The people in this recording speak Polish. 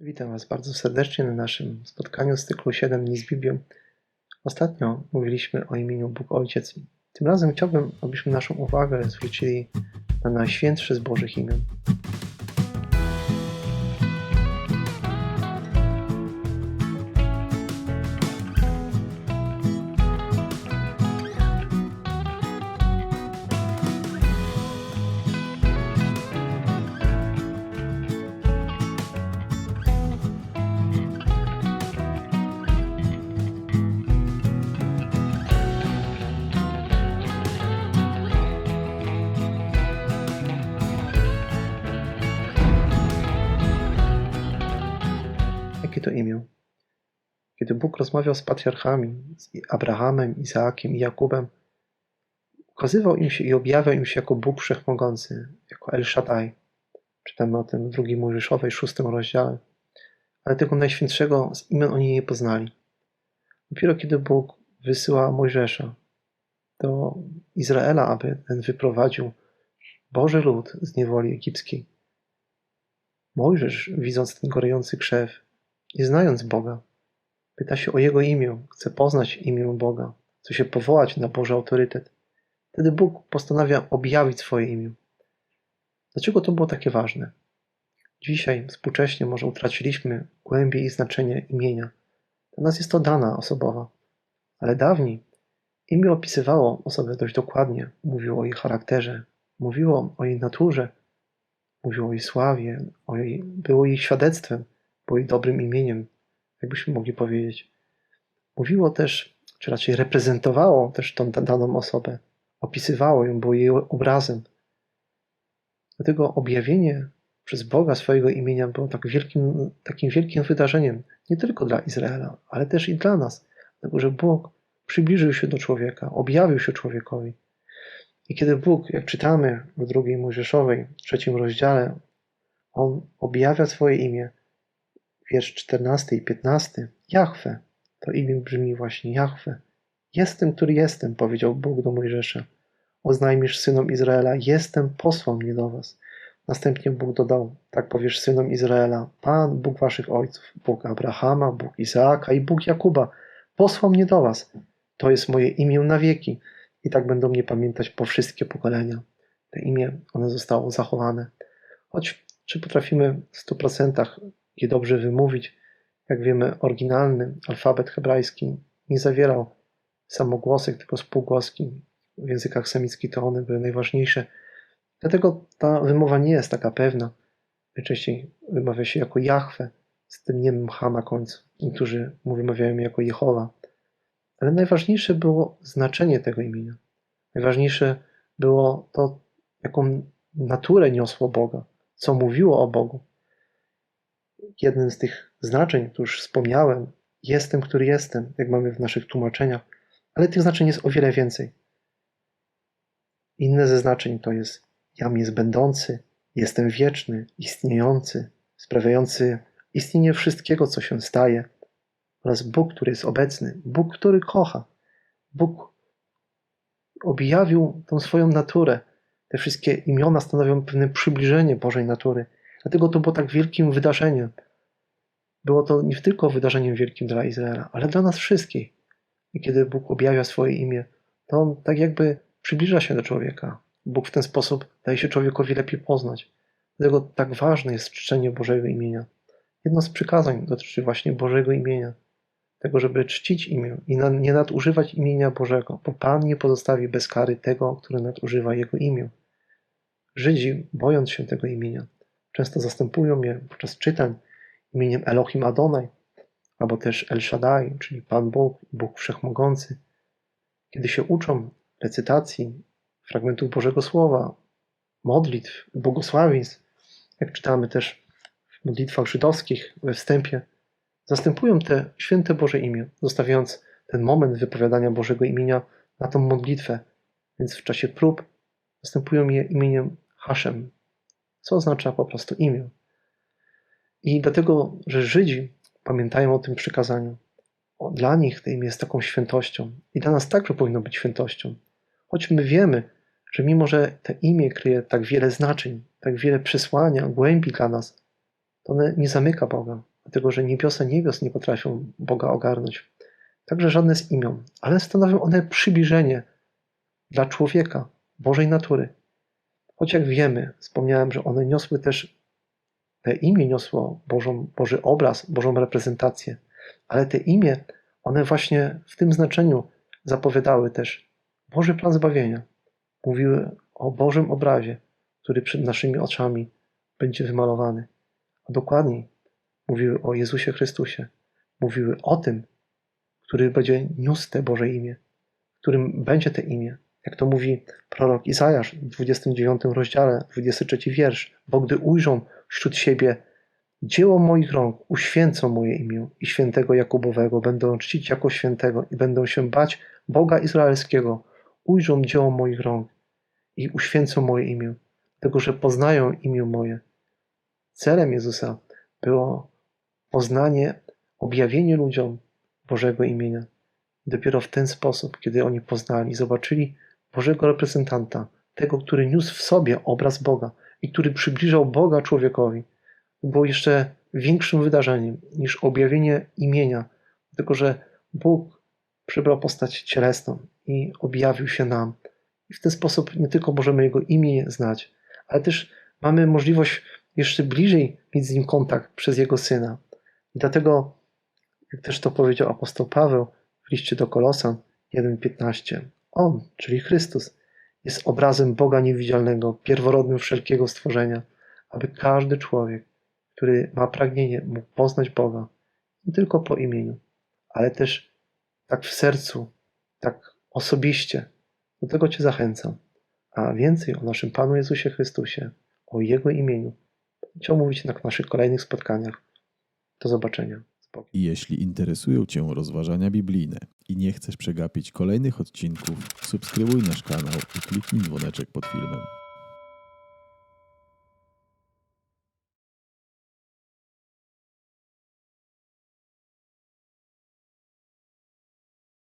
Witam Was bardzo serdecznie na naszym spotkaniu z cyklu 7 dni z Biblią. Ostatnio mówiliśmy o imieniu Bóg Ojciec. Tym razem chciałbym, abyśmy naszą uwagę zwrócili na najświętsze z Bożych imion. Jakie to imię? Kiedy Bóg rozmawiał z patriarchami, z Abrahamem, Izaakiem i Jakubem, ukazywał im się i objawiał im się jako Bóg Wszechmogący, jako El Shaddai. Czytamy o tym w drugim Mojżeszowej, szóstym rozdziale. Ale tego Najświętszego z imion oni nie poznali. Dopiero kiedy Bóg wysyła Mojżesza do Izraela, aby ten wyprowadził Boży lud z niewoli egipskiej, Mojżesz, widząc ten gorejący krzew, nie znając Boga, pyta się o Jego imię, chce poznać imię Boga, chce się powołać na Boży autorytet. Wtedy Bóg postanawia objawić swoje imię. Dlaczego to było takie ważne? Dzisiaj, współcześnie, może utraciliśmy głębię i znaczenie imienia. Dla nas jest to dana osobowa, ale dawniej imię opisywało osobę dość dokładnie, mówiło o jej charakterze, mówiło o jej naturze, mówiło o jej sławie, o jej, było jej świadectwem, jej dobrym imieniem, jakbyśmy mogli powiedzieć. Mówiło też, czy raczej reprezentowało też tą daną osobę, opisywało ją, było jej obrazem. Dlatego objawienie przez Boga swojego imienia było tak wielkim, takim wielkim wydarzeniem, nie tylko dla Izraela, ale też i dla nas, dlatego że Bóg przybliżył się do człowieka, objawił się człowiekowi. I kiedy Bóg, jak czytamy w drugiej Mojżeszowej, trzecim rozdziale, On objawia swoje imię, wiersz 14 i 15, Jahwe, to imię brzmi właśnie Jahwe. Jestem, który jestem, powiedział Bóg do Mojżesza. Oznajmisz synom Izraela, jestem posłał mnie do was. Następnie Bóg dodał, tak powiesz synom Izraela, Pan, Bóg waszych ojców, Bóg Abrahama, Bóg Izaaka i Bóg Jakuba, posłał mnie do was. To jest moje imię na wieki i tak będą mnie pamiętać po wszystkie pokolenia. To imię, ono zostało zachowane. Choć czy potrafimy w 100% je dobrze wymówić, jak wiemy, oryginalny alfabet hebrajski nie zawierał samogłosek, tylko spółgłoski. W językach semickich to one były najważniejsze. Dlatego ta wymowa nie jest taka pewna. Najczęściej wymawia się jako Jahwe, z tym niemym H na końcu. Niektórzy wymawiają jako Jehowa. Ale najważniejsze było znaczenie tego imienia. Najważniejsze było to, jaką naturę niosło Boga, co mówiło o Bogu. Jednym z tych znaczeń, które już wspomniałem, jestem, który jestem, jak mamy w naszych tłumaczeniach, ale tych znaczeń jest o wiele więcej. Inne ze znaczeń to jest jam jest będący, jestem wieczny, istniejący, sprawiający istnienie wszystkiego, co się staje, oraz Bóg, który jest obecny, Bóg, który kocha. Bóg objawił tą swoją naturę. Te wszystkie imiona stanowią pewne przybliżenie Bożej natury. Dlatego to było tak wielkim wydarzeniem. Było to nie tylko wydarzeniem wielkim dla Izraela, ale dla nas wszystkich. I kiedy Bóg objawia swoje imię, to on tak jakby przybliża się do człowieka. Bóg w ten sposób daje się człowiekowi lepiej poznać. Dlatego tak ważne jest czczenie Bożego imienia. Jedno z przykazań dotyczy właśnie Bożego imienia. Tego, żeby czcić imię i nie nadużywać imienia Bożego, bo Pan nie pozostawi bez kary tego, który nadużywa Jego imię. Żydzi, bojąc się tego imienia, często zastępują je podczas czytań imieniem Elohim Adonai, albo też El Shaddai, czyli Pan Bóg, Bóg Wszechmogący. Kiedy się uczą recytacji fragmentów Bożego Słowa, modlitw, błogosławieństw, jak czytamy też w modlitwach żydowskich we wstępie, zastępują te święte Boże imię, zostawiając ten moment wypowiadania Bożego imienia na tą modlitwę, więc w czasie prób zastępują je imieniem Hashem, co oznacza po prostu imię. I dlatego, że Żydzi pamiętają o tym przykazaniu, dla nich to imię jest taką świętością i dla nas także powinno być świętością. Choć my wiemy, że mimo, że to imię kryje tak wiele znaczeń, tak wiele przesłania, głębi dla nas, to one nie zamyka Boga, dlatego że niebiosa niebios nie potrafią Boga ogarnąć. Także żadne z imion, ale stanowią one przybliżenie dla człowieka, Bożej natury. Choć jak wiemy, wspomniałem, że one niosły też, te imię niosło Bożą, Boży obraz, Bożą reprezentację, ale te imię, one właśnie w tym znaczeniu zapowiadały też Boży plan zbawienia. Mówiły o Bożym obrazie, który przed naszymi oczami będzie wymalowany. A dokładniej mówiły o Jezusie Chrystusie. Mówiły o tym, który będzie niósł te Boże imię, którym będzie te imię. Jak to mówi prorok Izajasz w 29 rozdziale, 23 wiersz. Bo gdy ujrzą wśród siebie dzieło moich rąk, uświęcą moje imię i świętego Jakubowego, będą czcić jako świętego i będą się bać Boga Izraelskiego. Ujrzą dzieło moich rąk i uświęcą moje imię, tego, że poznają imię moje. Celem Jezusa było poznanie, objawienie ludziom Bożego imienia. Dopiero w ten sposób, kiedy oni poznali, zobaczyli Bożego reprezentanta, tego, który niósł w sobie obraz Boga i który przybliżał Boga człowiekowi, było jeszcze większym wydarzeniem niż objawienie imienia, tylko że Bóg przybrał postać cielesną i objawił się nam. I w ten sposób nie tylko możemy Jego imię znać, ale też mamy możliwość jeszcze bliżej mieć z Nim kontakt przez Jego Syna. I dlatego, jak też to powiedział apostoł Paweł w liście do Kolosan 1,15, On, czyli Chrystus, jest obrazem Boga niewidzialnego, pierworodnym wszelkiego stworzenia, aby każdy człowiek, który ma pragnienie, mógł poznać Boga nie tylko po imieniu, ale też tak w sercu, tak osobiście. Do tego Cię zachęcam. A więcej o naszym Panu Jezusie Chrystusie, o Jego imieniu, będę mówić na naszych kolejnych spotkaniach. Do zobaczenia. Jeśli interesują Cię rozważania biblijne i nie chcesz przegapić kolejnych odcinków, subskrybuj nasz kanał i kliknij dzwoneczek pod filmem.